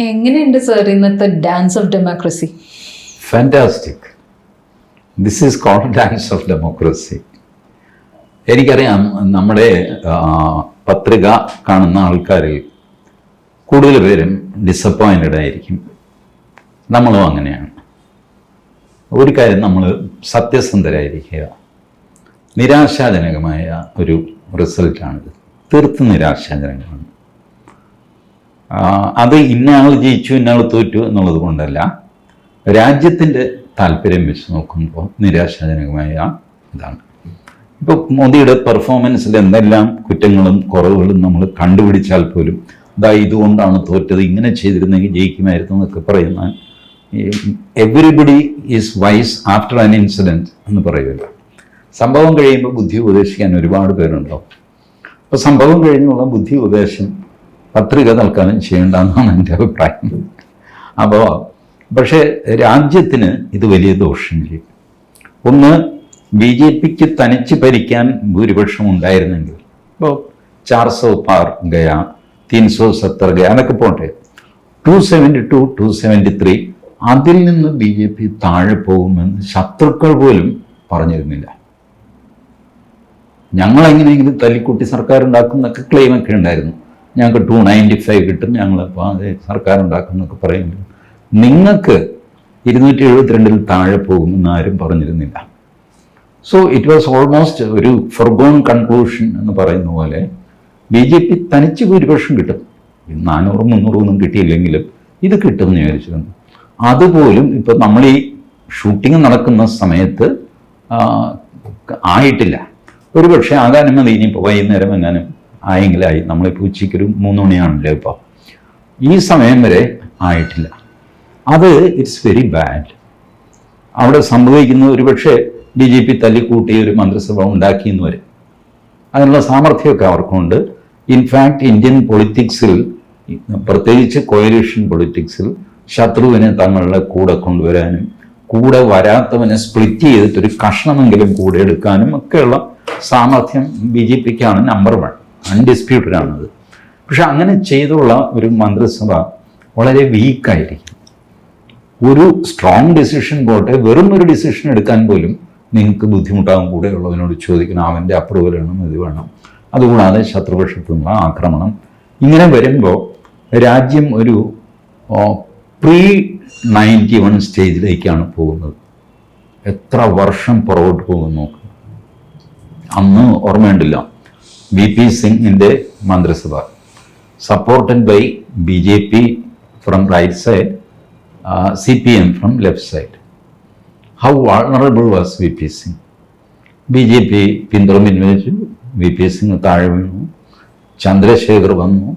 എങ്ങനെയുണ്ട് സർ ഇന്നത്തെ dance of democracy fantastic this is called dance of democracy എനിക്കറിയാം നമ്മുടെ പത്രിക കാണുന്ന ആൾക്കാരിൽ കൂടുതൽ പേരും ഡിസപ്പോയിന്റഡ് ആയിരിക്കും. നമ്മളും അങ്ങനെയാണ്. ഒരു കാര്യം നമ്മൾ സത്യസന്ധരായിരിക്കുക. നിരാശാജനകമായ ഒരു റിസൾട്ടാണിത് തീർത്തും നിരാശാജനകമാണ്. അത് ഇന്നയാൾ ജയിച്ചു ഇന്നയാൾ തോറ്റു എന്നുള്ളത് കൊണ്ടല്ല. രാജ്യത്തിന്റെ താല്പര്യം വെച്ച് നോക്കുമ്പോൾ നിരാശാജനകമായ ഇതാണ്. ഇപ്പോൾ മോദിയുടെ പെർഫോമൻസിൽ എന്തെല്ലാം കുറ്റങ്ങളും കുറവുകളും നമ്മൾ കണ്ടുപിടിച്ചാൽ പോലും ഇതാ ഇതുകൊണ്ടാണ് തോറ്റത് ഇങ്ങനെ ചെയ്തിരുന്നെങ്കിൽ ജയിക്കുമായിരുന്നു എന്നൊക്കെ പറയുന്ന everybody is wise after an incident എന്ന് പറയുമല്ലോ. സംഭവം കഴിയുമ്പോൾ ബുദ്ധി ഉപദേശിക്കാൻ ഒരുപാട് പേരുണ്ടാവും അപ്പോൾ സംഭവം കഴിഞ്ഞുള്ള ബുദ്ധി ഉപദേശം പത്രിക തൽക്കാലം ചെയ്യേണ്ടെന്നാണ് എന്റെ അഭിപ്രായം. അപ്പോൾ പക്ഷേ രാജ്യത്തിന് ഇത് വലിയ ദോഷം ചെയ്യും ഒന്ന് ബി ജെ പിക്ക് തനിച്ച് ഭരിക്കാൻ ഭൂരിപക്ഷം ഉണ്ടായിരുന്നെങ്കിൽ ഇപ്പോൾ ചാർ സോ പാർ ഗയ തീൻ സോ സത്തർ ഗയ അതൊക്കെ പോട്ടെ. Two seventy two two seventy three അതിൽ നിന്ന് ബി ജെ പി താഴെ പോകുമെന്ന് ശത്രുക്കൾ പോലും പറഞ്ഞിരുന്നില്ല. ഞങ്ങളെങ്ങനെയെങ്കിലും തല്ലിക്കുട്ടി സർക്കാർ ഉണ്ടാക്കും എന്നൊക്കെ ക്ലെയിം ഒക്കെ ഉണ്ടായിരുന്നു. ഞങ്ങൾക്ക് ടു നയന്റി ഫൈവ് കിട്ടും ഞങ്ങൾ സർക്കാർ ഉണ്ടാക്കും എന്നൊക്കെ പറയുമ്പോൾ നിങ്ങൾക്ക് ഇരുന്നൂറ്റി എഴുപത്തിരണ്ടിൽ താഴെ പോകുമെന്ന് ആരും പറഞ്ഞിരുന്നില്ല. സോ ഇറ്റ് വാസ് ഓൾമോസ്റ്റ് ഒരു ഫൊർഗോൺ കൺക്ലൂഷൻ എന്ന് പറയുന്ന പോലെ ബി ജെ പി തനിച്ച് ഭൂരിപക്ഷം കിട്ടും. നാനൂറും മുന്നൂറും ഒന്നും കിട്ടിയില്ലെങ്കിലും ഇത് കിട്ടുമെന്ന് വിചാരിച്ചിരുന്നു. അതുപോലും ഇപ്പം നമ്മൾ ഈ ഷൂട്ടിംഗ് നടക്കുന്ന സമയത്ത് ആയിട്ടില്ല. ഒരുപക്ഷെ ആകാനും മതി ഇനിയിപ്പോൾ വൈകുന്നേരം എങ്ങാനും ആയെങ്കിലായി നമ്മളിപ്പോൾ ഉച്ചയ്ക്കൊരു മൂന്ന് മണിയാണല്ലോ ഇപ്പോൾ ഈ സമയം വരെ ആയിട്ടില്ല. അത് ഇറ്റ്സ് വെരി ബാഡ് അവിടെ സംഭവിക്കുന്ന ഒരു പക്ഷേ ഡി ജി പി തല്ലിക്കൂട്ടി ഒരു മന്ത്രിസഭ ഉണ്ടാക്കിയെന്ന് വരും. അതിനുള്ള സാമർഥ്യമൊക്കെ അവർക്കുണ്ട്. ഇൻഫാക്ട് ഇന്ത്യൻ പൊളിറ്റിക്സിൽ പ്രത്യേകിച്ച് കോയലേഷൻ പൊളിറ്റിക്സിൽ ശത്രുവിനെ തങ്ങളുടെ കൂടെ കൊണ്ടുവരാനും കൂടെ വരാത്തവനെ സ്പ്ലിറ്റ് ചെയ്തിട്ട് ഒരു കഷ്ണമെങ്കിലും കൂടെ എടുക്കാനും ഒക്കെയുള്ള സാമർഥ്യം ബി ജെ പിക്കാണ് നമ്പർ വൺ അൺഡിസ്പ്യൂട്ടഡ് ആണത് പക്ഷെ അങ്ങനെ ചെയ്തുള്ള ഒരു മന്ത്രിസഭ വളരെ വീക്കായിരിക്കും. ഒരു സ്ട്രോങ് ഡിസിഷൻ പോട്ടെ വെറും ഒരു ഡിസിഷൻ എടുക്കാൻ പോലും നിങ്ങൾക്ക് ബുദ്ധിമുട്ടാകും കൂടെ ഉള്ളവനോട് ചോദിക്കണം അവന്റെ അപ്രൂവൽ വേണം ഇത് വേണം. അതുകൂടാതെ ശത്രുപക്ഷത്തു നിന്നുള്ള ആക്രമണം. ഇങ്ങനെ വരുമ്പോൾ രാജ്യം ഒരു പ്രീ നയന്റി വൺ സ്റ്റേജിലേക്കാണ് പോകുന്നത്. എത്ര വർഷം പുറകോട്ട് പോകും നോക്ക്. അന്ന് ഓർമ്മയുണ്ടില്ല വി പി സിംഗിന്റെ മന്ത്രിസഭ. Supported by B J P from right side C P M from left side how vulnerable was V P Singh B J P പിന്തുണ പിൻവലിച്ചു. വി പി സിംഗ് താഴെ വീണു. ചന്ദ്രശേഖർ വന്നു.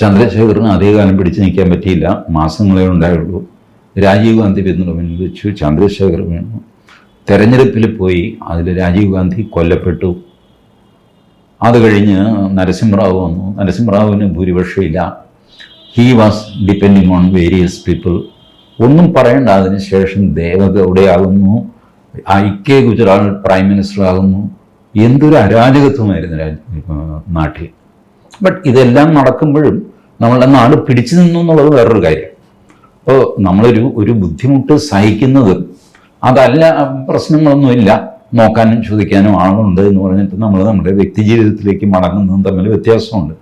ചന്ദ്രശേഖറിന് അധികകാലം പിടിച്ചു നിൽക്കാൻ പറ്റിയില്ല. മാസങ്ങളെ ഉണ്ടായുള്ളൂ. രാജീവ് ഗാന്ധി പിന്തുണ പിൻവലിച്ചു. ചന്ദ്രശേഖർ വീണു. തെരഞ്ഞെടുപ്പിൽ പോയി. അതിൽ രാജീവ് ഗാന്ധി കൊല്ലപ്പെട്ടു. അത് കഴിഞ്ഞ് നരസിംഹറാവു വന്നു. നരസിംഹറാവുവിന് ഭൂരിപക്ഷമില്ല. He was depending on various people ഒന്നും പറയണ്ട അതിന് ശേഷം ദേവഗൗഡയാകുന്നു I K Gujral prime minister ആകുന്നു എന്തൊരു അരാജകത്വമായിരുന്നു നാട്ടിൽ. ബട്ട് ഇതെല്ലാം നടക്കുമ്പോഴും നമ്മളുടെ നാട് പിടിച്ചു നിന്നു എന്നുള്ളത് വേറൊരു കാര്യം. അപ്പോൾ നമ്മളൊരു ഒരു ബുദ്ധിമുട്ട് സഹിക്കുന്നത് അതല്ല പ്രശ്നങ്ങളൊന്നുമില്ല. നോക്കാനും ചോദിക്കാനും ആളുണ്ട് എന്ന് പറഞ്ഞിട്ട് നമ്മൾ നമ്മുടെ വ്യക്തി ജീവിതത്തിലേക്ക് മടങ്ങുന്നതും തമ്മിൽ വ്യത്യാസമുണ്ട്.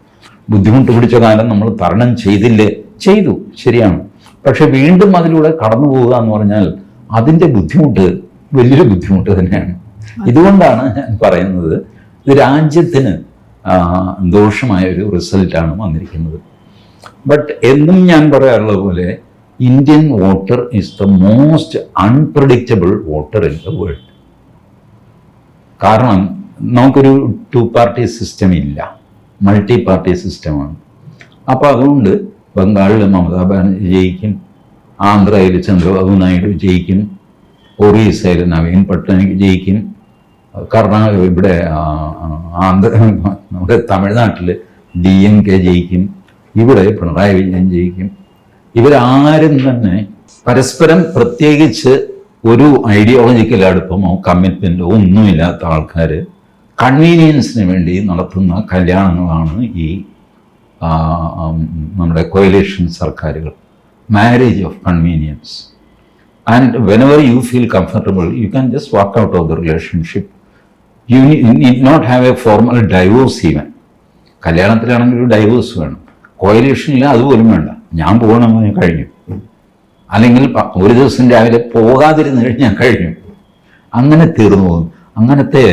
ബുദ്ധിമുട്ട് പിടിച്ച കാലം നമ്മൾ തരണം ചെയ്തില്ലേ? ചെയ്തു. ശരിയാണ്. പക്ഷെ വീണ്ടും അതിലൂടെ കടന്നു പോവുക എന്ന് പറഞ്ഞാൽ അതിന്റെ ബുദ്ധിമുട്ട് വലിയൊരു ബുദ്ധിമുട്ട് തന്നെയാണ്. ഇതുകൊണ്ടാണ് ഞാൻ പറയുന്നത് ഇത് രാജ്യത്തിന് ദോഷമായ ഒരു റിസൾട്ടാണ് വന്നിരിക്കുന്നത്. ബട്ട് എന്നും ഞാൻ പറയാറുള്ള പോലെ Indian voter is the most unpredictable voter in the world കാരണം നമുക്കൊരു ടു പാർട്ടി സിസ്റ്റം ഇല്ല. മൾട്ടി പാർട്ടി സിസ്റ്റമാണ് അപ്പോൾ അതുകൊണ്ട് ബംഗാളിൽ മമതാ ബാനർജി ജയിക്കും. ആന്ധ്രയിൽ ചന്ദ്രബാബു നായിഡു ജയിക്കും. ഒറീസയിൽ നവീൻ പട്നായിക് ജയിക്കും. കർണാടക ഇവിടെ ആന്ധ്ര നമ്മുടെ തമിഴ്നാട്ടിൽ ഡി എം കെ ജയിക്കും. ഇവിടെ പിണറായി വിജയൻ ജയിക്കും. ഇവരാരും തന്നെ പരസ്പരം പ്രത്യേകിച്ച് ഒരു ഐഡിയോളജിക്കൽ അടുപ്പമോ കമ്മിറ്റ്മെന്റോ ഒന്നുമില്ലാത്ത ആൾക്കാർ കൺവീനിയൻസിന് വേണ്ടി നടത്തുന്ന കല്യാണങ്ങളാണ് ഈ നമ്മുടെ കോയിലേഷൻ സർക്കാരുകൾ. Marriage of convenience and when ever you feel comfortable you can just walk out of the relationship you need not have a formal divorce even കല്യാണത്തിലാണെങ്കിൽ ഒരു ഡൈവോഴ്സ് വേണം. കോയിലേഷനിൽ അതുപോലും വേണ്ട. ഞാൻ പോകണമെന്ന് കഴിഞ്ഞു. അല്ലെങ്കിൽ ഒരു ദിവസം രാവിലെ പോകാതിരുന്ന് കഴിഞ്ഞാൽ കഴിഞ്ഞു. അങ്ങനെ തീർന്നു പോകും അങ്ങനത്തെ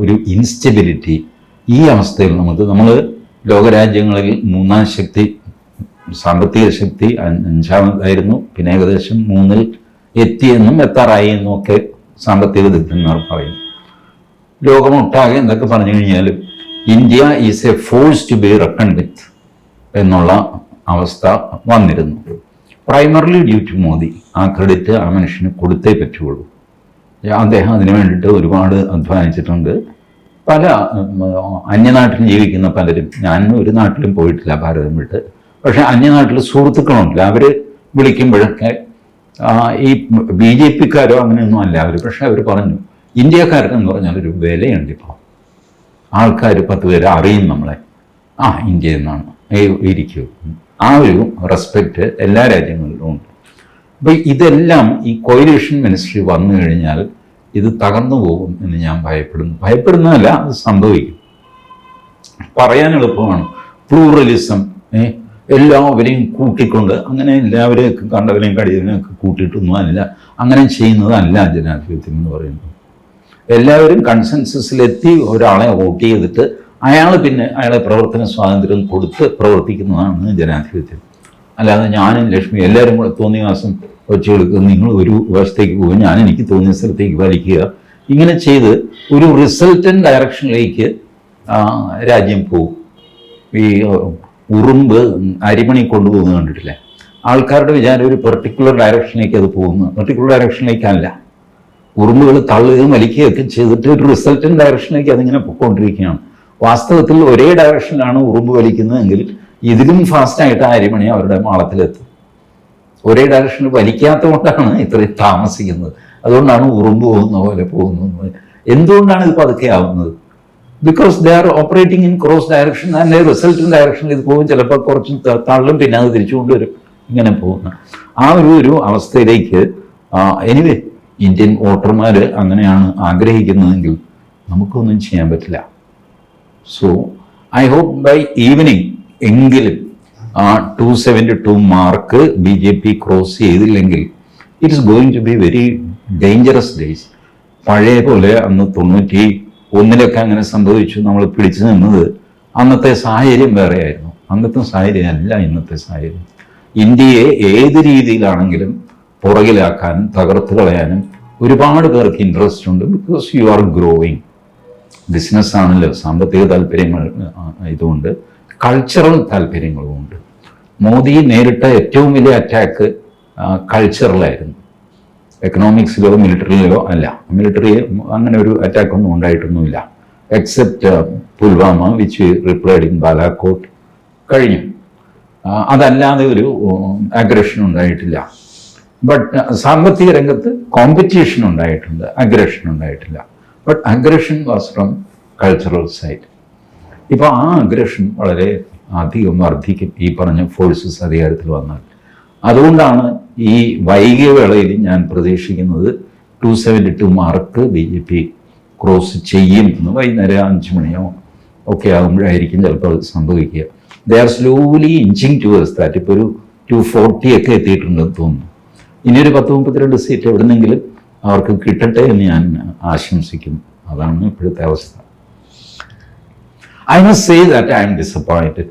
ഒരു ഇൻസ്റ്റബിലിറ്റി ഈ അവസ്ഥയിൽ നമുക്ക് നമ്മൾ ലോകരാജ്യങ്ങളിൽ മൂന്നാം ശക്തി സാമ്പത്തിക ശക്തി അഞ്ചാമതായിരുന്നു. പിന്നെ ഏകദേശം മൂന്നിൽ എത്തിയെന്നും എത്താറായി എന്നും ഒക്കെ സാമ്പത്തിക വിദഗ്ധന്മാർ പറയും ലോകമൊട്ടാകെ എന്തൊക്കെ പറഞ്ഞു കഴിഞ്ഞാലും India is a force to be reckon with എന്നുള്ള അവസ്ഥ വന്നിരുന്നു. Primarily due to Modi. ആ ക്രെഡിറ്റ് ആ മനുഷ്യന് കൊടുത്തേ പറ്റുള്ളൂ. അദ്ദേഹം അതിനു വേണ്ടിയിട്ട് ഒരുപാട് അധ്വാനിച്ചിട്ടുണ്ട്. പല അന്യനാട്ടിൽ ജീവിക്കുന്ന പലരും ഞാൻ ഒരു നാട്ടിലും പോയിട്ടില്ല ഭാരതം വിട്ട്. പക്ഷെ അന്യനാട്ടിൽ സുഹൃത്തുക്കളുണ്ട്. അവർ വിളിക്കുമ്പോഴൊക്കെ ഈ ബി ജെ പിക്കാരോ അങ്ങനെയൊന്നും അല്ല അവർ പക്ഷെ അവർ പറഞ്ഞു ഇന്ത്യക്കാരനെന്ന് പറഞ്ഞാൽ ഒരു വിലയുണ്ട് ഇപ്പോൾ ആൾക്കാർ പത്ത് പേര് അറിയും നമ്മളെ. ആ ഇന്ത്യ എന്നാണ് ഇരിക്കൂ. ആ ഒരു റെസ്പെക്റ്റ് എല്ലാ രാജ്യങ്ങളിലും ഉണ്ട്. അപ്പോൾ ഇതെല്ലാം ഈ കോയിലേഷൻ മിനിസ്ട്രി വന്നു കഴിഞ്ഞാൽ ഇത് തകർന്നു പോകും എന്ന് ഞാൻ ഭയപ്പെടുന്നു. ഭയപ്പെടുന്നതല്ല അത് സംഭവിക്കും. പറയാൻ എളുപ്പമാണ്. പ്ലൂറലിസം എല്ലാവരെയും കൂട്ടിക്കൊണ്ട് അങ്ങനെ എല്ലാവരെയും കണ്ടവരെയും കടിയതിനെയും ഒക്കെ കൂട്ടിയിട്ടൊന്നും അല്ല അങ്ങനെ ചെയ്യുന്നതല്ല ജനാധിപത്യം എന്ന് പറയുന്നത്. എല്ലാവരും കൺസെൻസസിലെത്തി ഒരാളെ വോട്ട് ചെയ്തിട്ട് അയാൾ പിന്നെ അയാളെ പ്രവർത്തന സ്വാതന്ത്ര്യം കൊടുത്ത് പ്രവർത്തിക്കുന്നതാണ് ജനാധിപത്യം. അല്ലാതെ ഞാനും ലക്ഷ്മി എല്ലാവരും കൂടെ തോന്നിയ മാസം ഒച്ചയെടുക്കുക നിങ്ങൾ ഒരു വശത്തേക്ക് പോകും ഞാൻ എനിക്ക് തോന്നിയ സ്ഥലത്തേക്ക് വലിക്കുക ഇങ്ങനെ ചെയ്ത് ഒരു റിസൾട്ടൻ ഡയറക്ഷനിലേക്ക് രാജ്യം പോകും. ഈ ഉറുമ്പ് അരിമണി കൊണ്ടുപോകുന്നത് കണ്ടിട്ടില്ലേ? ആൾക്കാരുടെ വിചാരം ഒരു പെർട്ടിക്കുലർ ഡയറക്ഷനിലേക്ക് അത് പോകുന്നു. പെർട്ടിക്കുലർ ഡയറക്ഷനിലേക്കല്ല ഉറുമ്പുകൾ തള്ളുകയും വലിക്കുകയൊക്കെ ചെയ്തിട്ട് ഒരു റിസൾട്ടൻ ഡയറക്ഷനിലേക്ക് അതിങ്ങനെ പൊയ്ക്കൊണ്ടിരിക്കുകയാണ് വാസ്തവത്തിൽ ഒരേ ഡയറക്ഷനിലാണ് ഉറുമ്പ് വലിക്കുന്നതെങ്കിൽ ഇതിലും ഫാസ്റ്റായിട്ട് അരിമണി അവരുടെ മാളത്തിലെത്തും. ഒരേ ഡയറക്ഷനിൽ വലിക്കാത്തതുകൊണ്ടാണ് ഇത്രയും താമസിക്കുന്നത്. അതുകൊണ്ടാണ് ഉറുമ്പ് പോകുന്ന പോലെ പോകുന്നത്. എന്തുകൊണ്ടാണ് ഇത് പതുക്കെ ആവുന്നത്? Because they are operating in cross direction and resultant ഡയറക്ഷനിൽ ഇത് പോകും. ചിലപ്പോൾ കുറച്ച് തള്ളും പിന്നെ അത് തിരിച്ചുകൊണ്ടുവരും ഇങ്ങനെ പോകുന്ന. ആ ഒരു ഒരു അവസ്ഥയിലേക്ക് എനിവേ ഇന്ത്യൻ വോട്ടർമാർ അങ്ങനെയാണ് ആഗ്രഹിക്കുന്നതെങ്കിൽ നമുക്കൊന്നും ചെയ്യാൻ പറ്റില്ല. So I hope by evening എങ്കിലും ആ two seventy two mark B J P cross ചെയ്തില്ലെങ്കിൽ it is going to be very dangerous days പഴയ പോലെ അന്ന് തൊണ്ണൂറ്റി ഒന്നിലൊക്കെ അങ്ങനെ സംഭവിച്ചു നമ്മൾ പിടിച്ചു നിന്നത്. അന്നത്തെ സാഹചര്യം വേറെയായിരുന്നു. അന്നത്തെ സാഹചര്യം അല്ല ഇന്നത്തെ സാഹചര്യം. ഇന്ത്യയെ ഏത് രീതിയിലാണെങ്കിലും പുറകിലാക്കാനും തകർത്ത് കളയാനും ഒരുപാട് പേർക്ക് ഇൻട്രസ്റ്റ് ഉണ്ട് because you are growing business ആണല്ലോ സാമ്പത്തിക താല്പര്യങ്ങൾ ഇതുകൊണ്ട്. കൾച്ചറൽ താല്പര്യങ്ങളും ഉണ്ട്. മോദി നേരിട്ട ഏറ്റവും വലിയ അറ്റാക്ക് കൾച്ചറലായിരുന്നു എക്കണോമിക്സിലോ മിലിറ്ററിയിലോ അല്ല. മിലിറ്ററി അങ്ങനെ ഒരു അറ്റാക്കൊന്നും ഉണ്ടായിട്ടൊന്നുമില്ല. Except Pulwama which replied in Balakot കഴിഞ്ഞു. അതല്ലാതെ ഒരു അഗ്രഷൻ ഉണ്ടായിട്ടില്ല. ബട്ട് സാമ്പത്തിക രംഗത്ത് കോമ്പറ്റീഷൻ ഉണ്ടായിട്ടുണ്ട്. അഗ്രഷൻ ഉണ്ടായിട്ടില്ല. But aggression was from cultural side ഇപ്പോൾ ആ അഗ്രഷൻ വളരെ അധികം വർദ്ധിക്കും. ഈ പറഞ്ഞ ഫോഴ്സസ് അധികാരത്തിൽ വന്നാൽ. അതുകൊണ്ടാണ് ഈ വൈകിയ വേളയിൽ ഞാൻ പ്രതീക്ഷിക്കുന്നത് two seventy two mark B J P cross ചെയ്യും എന്ന് വൈകുന്നേരം അഞ്ച് മണിയോ ഒക്കെ ആകുമ്പോഴായിരിക്കും ചിലപ്പോൾ അത് സംഭവിക്കുക. They are slowly inching towards that ഇപ്പോൾ ഒരു ടു ഫോർട്ടി ഒക്കെ എത്തിയിട്ടുണ്ടെന്ന് തോന്നുന്നു. ഇനി ഒരു പത്ത് മുപ്പത്തിരണ്ട് സീറ്റ് എവിടുന്നെങ്കിലും അവർക്ക് കിട്ടട്ടെ എന്ന് ഞാൻ ആശംസിക്കുന്നു. അതാണ് ഇപ്പോഴത്തെ അവസ്ഥ. I must say that I'm disappointed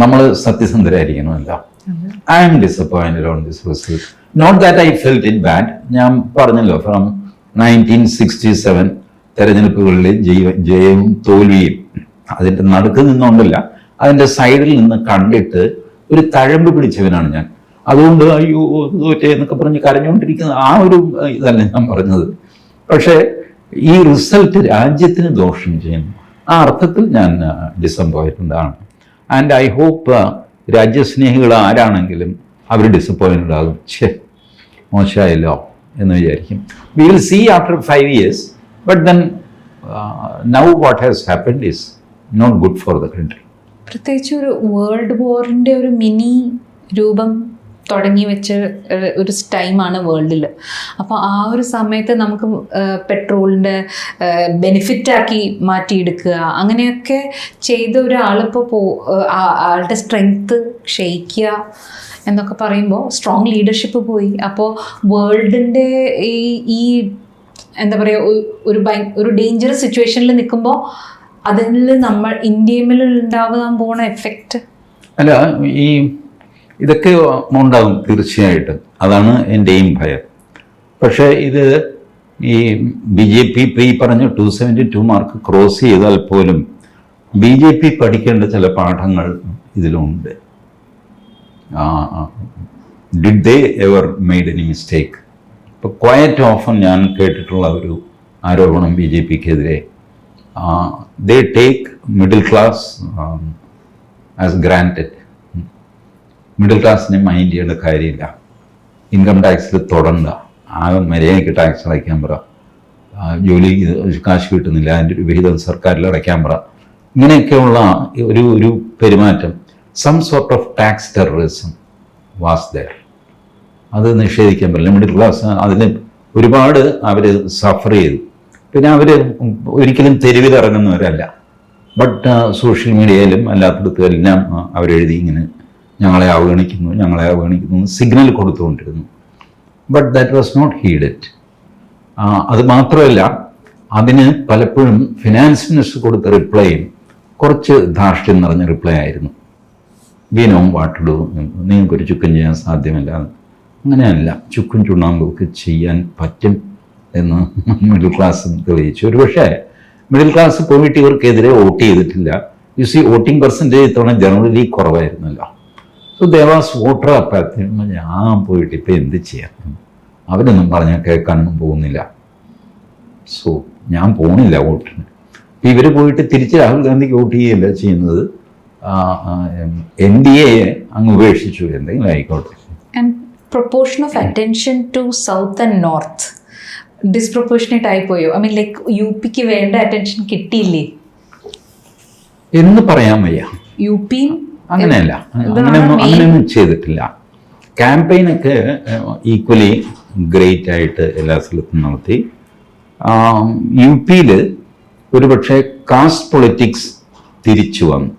നമ്മൾ സത്യസന്ധരായിരിക്കണമല്ല. I'm disappointed on this result not that I felt it bad ഞാൻ പറഞ്ഞല്ലോ ഫ്രം നയന്റീൻ സിക്സ്റ്റി സെവൻ തെരഞ്ഞെടുപ്പുകളിൽ ജയ ജയവും തോൽവിയും അതിന്റെ നടുക്ക് നിന്നുകൊണ്ടല്ല അതിന്റെ സൈഡിൽ നിന്ന് കണ്ടിട്ട് ഒരു തഴമ്പ് പിടിച്ചവനാണ് ഞാൻ. അതുകൊണ്ട് അയ്യോ തോറ്റേ എന്നൊക്കെ പറഞ്ഞ് കരഞ്ഞുകൊണ്ടിരിക്കുന്ന ആ ഒരു ഇതല്ല ഞാൻ പറഞ്ഞത്. പക്ഷേ ഈ റിസൾട്ട് രാജ്യത്തിന് ദോഷം ചെയ്യുന്നു. ആ അർത്ഥത്തിൽ ഞാൻ ഡിസപ്പോയിന്റഡ് ആണ് ആൻഡ് ഐ ഹോപ്പ് രാജ്യസ്നേഹികൾ ആരാണെങ്കിലും അവർ ഡിസപ്പോയിന്റഡ് ആകും. ഛേ മോശമായല്ലോ എന്ന് വിചാരിക്കും. We will see after five years but then now what has happened is not good for the country പ്രത്യേകിച്ച് ഒരു വേൾഡ് വാറിന്റെ ഒരു മിനി രൂപം തുടങ്ങി വെച്ച ഒരു- ടൈമാണ് വേൾഡിൽ. അപ്പോൾ ആ ഒരു സമയത്ത് നമുക്ക് പെട്രോളിന്റെ ബെനിഫിറ്റാക്കി മാറ്റിയെടുക്കുക അങ്ങനെയൊക്കെ ചെയ്ത ഒരാളിപ്പോൾ പോ ആളുടെ സ്ട്രെങ്ത്ത് ക്ഷയിക്കുക എന്നൊക്കെ പറയുമ്പോൾ സ്ട്രോങ് ലീഡർഷിപ്പ് പോയി. അപ്പോൾ വേൾഡിന്റെ ഈ ഈ എന്താ പറയുക ഒരു ഭയ ഒരു ഡേഞ്ചറസ് സിറ്റുവേഷനിൽ നിൽക്കുമ്പോൾ അതിൽ നമ്മൾ ഇന്ത്യയിൽ ഉണ്ടാവാൻ പോണ എഫക്റ്റ് അല്ല ഈ ഇതൊക്കെ ഉണ്ടാകും തീർച്ചയായിട്ടും. അതാണ് എന്റെയും ഭയം പക്ഷേ ഇത് ഈ ബി ജെ പി ഇപ്പോൾ ഈ പറഞ്ഞ two seventy two mark cross ചെയ്താൽ പോലും ബി ജെ പി പഠിക്കേണ്ട ചില പാഠങ്ങൾ ഇതിലുണ്ട്. Did they ever made any mistake ഇപ്പോൾ ക്വയറ്റ് ഓഫൻ ഞാൻ കേട്ടിട്ടുള്ള ഒരു ആരോപണം ബി ജെ പിക്കെതിരെ they take middle class as granted middle ക്ലാസ്സിനെ മൈൻഡ് ചെയ്യേണ്ട കാര്യമില്ല. ഇൻകം ടാക്സിൽ തുടങ്ങുക ആകെ മര്യാദയ്ക്ക് ടാക്സ് അടയ്ക്കാൻ പറ. ജോലി കാശ് കിട്ടുന്നില്ല. അതിന്റെ ഒരു വിഹിതം സർക്കാരിൽ അടയ്ക്കാൻ പറ. ഇങ്ങനെയൊക്കെയുള്ള ഒരു ഒരു പെരുമാറ്റം. Some sort of tax terrorism was there അത് നിഷേധിക്കാൻ പറ്റില്ല. മിഡിൽ ക്ലാസ് അതിന് ഒരുപാട് അവർ സഫർ ചെയ്തു. പിന്നെ അവർ ഒരിക്കലും തെരുവിൽ ഇറങ്ങുന്നവരല്ല ബട്ട് സോഷ്യൽ മീഡിയയിലും അല്ലാത്തടത്തും എല്ലാം അവരെഴുതി ഇങ്ങനെ ഞങ്ങളെ അവഗണിക്കുന്നു ഞങ്ങളെ അവഗണിക്കുന്നു signal കൊടുത്തുകൊണ്ടിരുന്നു. But that was not heeded അത് മാത്രമല്ല അതിന് പലപ്പോഴും ഫിനാൻസ് മിനിസ്റ്റർ കൊടുത്ത റിപ്ലൈയും കുറച്ച് ധാർഷ്ട്യം നിറഞ്ഞ റിപ്ലൈ ആയിരുന്നു. വി വാട്ടിടൂ നിങ്ങൾക്കൊരു ചുക്കും ചെയ്യാൻ സാധ്യമല്ല. അങ്ങനെയല്ല. ചുക്കും ചുണ്ണാമ്പും ചെയ്യാൻ പറ്റും എന്ന് മിഡിൽ ക്ലാസ് തെളിയിച്ചു. ഒരു പക്ഷേ മിഡിൽ ക്ലാസ് പോയിട്ട് ഇവർക്കെതിരെ വോട്ട് ചെയ്തിട്ടില്ല. യു സി വോട്ടിംഗ് പെർസെന്റേജ് ഇത്തവണ ജനറലി കുറവായിരുന്നല്ലോ. സോ ദേവാസ് വോട്ടർ അപ്പം ഞാൻ പോയിട്ട് ഇപ്പം എന്ത് ചെയ്യാം? അവരൊന്നും പറഞ്ഞാൽ കേൾക്കാനൊന്നും പോകുന്നില്ല. സോ ഞാൻ പോണില്ല വോട്ടിന്. ഇപ്പം ഇവർ പോയിട്ട് തിരിച്ച് രാഹുൽ ഗാന്ധിക്ക് വോട്ട് ചെയ്യുകയല്ല ചെയ്യുന്നത്? എൻ ഡി എ അങ്ങ് ഉപേക്ഷിച്ചു. എന്തെങ്കിലും ആയിക്കോട്ടെ. Proportion of attention to south and north disproportionate ആയിപ്പോയോ? I mean like you pick വേണ്ട അറ്റൻഷൻ കിട്ടിയില്ലേ? എന്ന് പറയാൻ വയ്യ. യു പിയും അങ്ങനെയല്ല. അങ്ങനെയൊന്നും അങ്ങനെയൊന്നും ചെയ്തിട്ടില്ല. ക്യാമ്പയിനൊക്കെ ഈക്വലി ഗ്രേറ്റ് ആയിട്ട് എല്ലാ സ്ഥലത്തും നടത്തി. യു പിയിൽ ഒരുപക്ഷെ കാസ്റ്റ് പൊളിറ്റിക്സ് തിരിച്ചു വന്നു.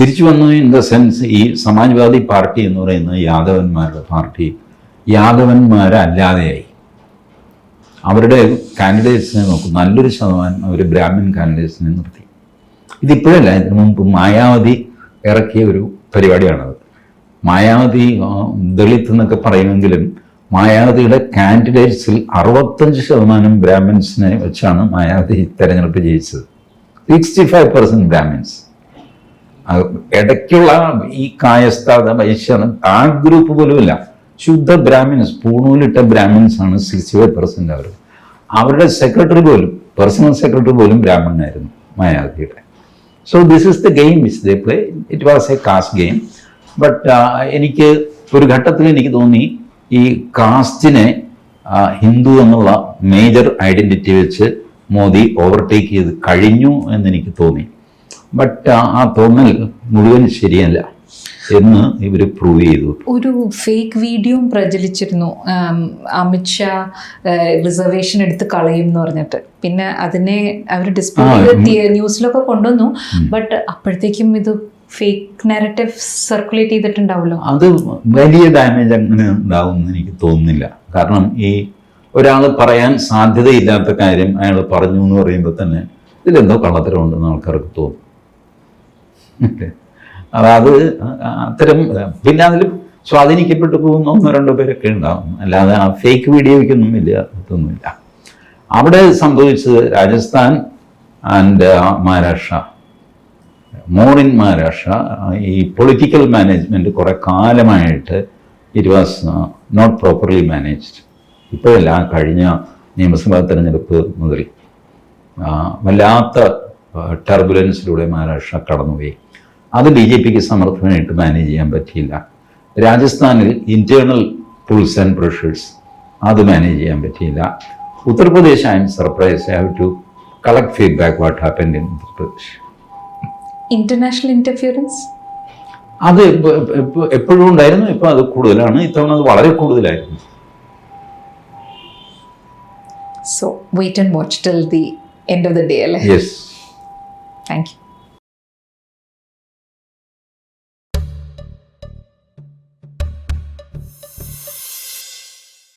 തിരിച്ചു വന്നു ഇൻ ദ സെൻസ് ഈ സമാജ്വാദി പാർട്ടി എന്ന് പറയുന്ന യാദവന്മാരുടെ പാർട്ടി. യാദവന്മാരല്ലാതെയായി. അവരുടെ കാൻഡിഡേറ്റ്സിനെ നോക്കും നല്ലൊരു ശതമാനം അവർ ബ്രാഹ്മിൻ കാൻഡിഡേറ്റ്സിനെ നിർത്തി. ഇതിപ്പോഴല്ല ഇതിനു മുമ്പ് മായാവതി ഇറക്കിയ ഒരു പരിപാടിയാണത്. മായാവതി ദളിത് എന്നൊക്കെ പറയുമെങ്കിലും മായാവതിയുടെ കാൻഡിഡേറ്റ്സിൽ അറുപത്തഞ്ച് ശതമാനം ബ്രാഹ്മിൻസിനെ വെച്ചാണ് മായാവതി തെരഞ്ഞെടുപ്പ് ജയിച്ചത്. സിക്സ്റ്റി ഫൈവ് പെർസെന്റ് ബ്രാഹ്മിൻസ് ഇടയ്ക്കുള്ള ഈ കായസ്ഥാത വൈശ്യാണ് ആ ഗ്രൂപ്പ് പോലുമില്ല. ശുദ്ധ ബ്രാഹ്മിൻസ് പൂണൂലിട്ട ബ്രാഹ്മിൻസ് ആണ് സിക്സ്റ്റി ഫൈവ് പെർസെന്റ് അവർ അവരുടെ സെക്രട്ടറി പോലും പേഴ്സണൽ സെക്രട്ടറി പോലും ബ്രാഹ്മണനായിരുന്നു മായാവതിയുടെ. So this is the game which they play it was a caste game but എനിക്ക് ഒരു ഘട്ടത്തിൽ എനിക്ക് തോന്നി ഈ കാസ്റ്റിനെ ഹിന്ദു എന്നുള്ള മേജർ ഐഡന്റിറ്റി വെച്ച് മോദി ഓവർടേക്ക് ചെയ്ത് കഴിഞ്ഞു എന്ന് എനിക്ക് തോന്നി. ബട്ട് ആ തോന്നൽ മുഴുവൻ ശരിയല്ല. എന്ന് ഇവർ പ്രൂവ് ചെയ്തു. ഒരു ഫേക്ക് വീഡിയോയും പ്രചരിച്ചിരുന്നു അമിത്ഷാ റിസർവേഷൻ എടുത്ത് കളയും എന്ന് പറഞ്ഞിട്ട്. പിന്നെ അതിനെ അവർ ഡിസ്പ്ലേ ന്യൂസിലൊക്കെ കൊണ്ടുവന്നു. ബട്ട് അപ്പോഴത്തേക്കും ഇത് ഫേക്ക് നാരറ്റീവ് സർക്കുലേറ്റ് ചെയ്തിട്ടുണ്ടാവുമല്ലോ. അത് വലിയ ഡാമേജ് അങ്ങനെ ഉണ്ടാവും എന്ന് എനിക്ക് തോന്നുന്നില്ല. കാരണം ഈ ഒരാൾ പറയാൻ സാധ്യതയില്ലാത്ത കാര്യം അയാൾ പറഞ്ഞു എന്ന് പറയുമ്പോൾ തന്നെ ഇതിലെന്തോ കള്ളത്തരമുണ്ടെന്ന് ആൾക്കാർക്ക് തോന്നും. അതായത് അത്തരം പിന്നെ അതിൽ സ്വാധീനിക്കപ്പെട്ടു പോകുന്ന ഒന്നോ രണ്ടോ പേരൊക്കെ ഉണ്ടാവും. അല്ലാതെ ആ ഫേക്ക് വീഡിയോയ്ക്കൊന്നും വലിയ ഇതൊന്നുമില്ല. അവിടെ സംഭവിച്ചത് Rajasthan and Maharashtra. More in Maharashtra ഈ പൊളിറ്റിക്കൽ മാനേജ്മെന്റ് കുറേ കാലമായിട്ട് it was not properly managed ഇപ്പോഴല്ല കഴിഞ്ഞ നിയമസഭാ തെരഞ്ഞെടുപ്പ് മുതൽ വല്ലാത്ത ടർബുലൻസിലൂടെ മഹാരാഷ്ട്ര കടന്നുപോയി. അത് ബി ജെ പിക്ക് സമർത്ഥമായിട്ട് മാനേജ് ചെയ്യാൻ പറ്റിയില്ല. രാജസ്ഥാനിൽ ഇന്റേണൽ പുൾസ് ആൻഡ് പ്രഷേഴ്സ് അത് മാനേജ് ചെയ്യാൻ പറ്റിയില്ല. Uttar Pradesh I'm surprise have to collect feedback what happen in Uttar Pradesh. International interference അത് എപ്പോഴും ഉണ്ടായിരുന്നു ഇപ്പം അത് കൂടുതലാണ്. ഇത്തവണ അത് വളരെ കൂടുതലായിരുന്നു. So wait and watch till the end of the day അല്ലേ? Yes thank you